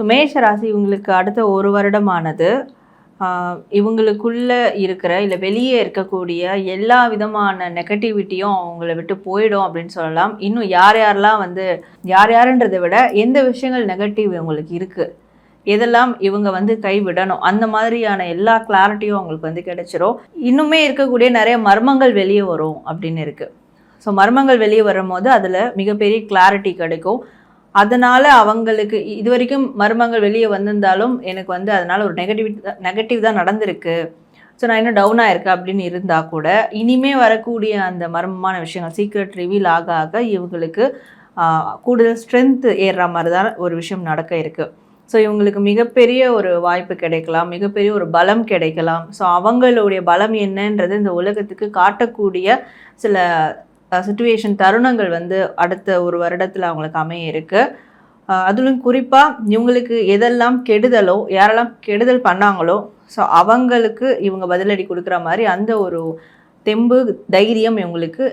So மேஷ ராசி இவங்களுக்கு அடுத்த ஒரு வருடமானது. இவங்களுக்குள்ளே இருக்கிற இல்லை வெளியே இருக்கக்கூடிய எல்லா விதமான நெகட்டிவிட்டியும் அவங்கள விட்டு போயிடும் அப்படின்னு சொல்லலாம். இன்னும் யார் யாரெல்லாம் வந்து யார் யாருன்றதை விட எந்த விஷயங்கள் நெகட்டிவ் இவங்களுக்கு இருக்குது எதெல்லாம் இவங்க வந்து கைவிடணும் அந்த மாதிரியான எல்லா கிளாரிட்டியும் அவங்களுக்கு வந்து கிடைச்சிரும். இன்னுமே இருக்கக்கூடிய நிறைய மர்மங்கள் வெளியே வரும் அப்படின்னு இருக்குது ஸோ மர்மங்கள் வெளியே வரும்போது அதில் மிகப்பெரிய கிளாரிட்டி கிடைக்கும். அதனால் அவங்களுக்கு இது வரைக்கும் மர்மங்கள் வெளியே வந்திருந்தாலும் எனக்கு வந்து அதனால் ஒரு நெகட்டிவ் நெகட்டிவ் தான் நடந்திருக்கு. ஸோ நான் இன்னும் டவுனாக இருக்கேன் அப்படின்னு இருந்தால் கூட இனிமே வரக்கூடிய அந்த மர்மமான விஷயங்கள் சீக்ரெட் ரிவீல் ஆக ஆக இவங்களுக்கு கூடுதல் ஸ்ட்ரென்த் ஏறுற மாதிரி தான் ஒரு விஷயம் நடக்க இருக்குது ஸோ இவங்களுக்கு மிகப்பெரிய ஒரு வாய்ப்பு கிடைக்கலாம் மிகப்பெரிய ஒரு பலம் கிடைக்கலாம். ஸோ அவங்களுடைய பலம் என்னன்றது இந்த உலகத்துக்கு காட்டக்கூடிய சில சுச்சுவேஷன் தருணங்கள் வந்து அடுத்த ஒரு வருடத்தில் அவங்களுக்கு அமைய இருக்குது அதிலும் குறிப்பாக இவங்களுக்கு எதெல்லாம் கெடுதலோ யாரெல்லாம் கெடுதல் பண்ணாங்களோ ஸோ அவங்களுக்கு இவங்க பதிலடி கொடுக்குற மாதிரி அந்த ஒரு தெம்பு தைரியம் இவங்களுக்கு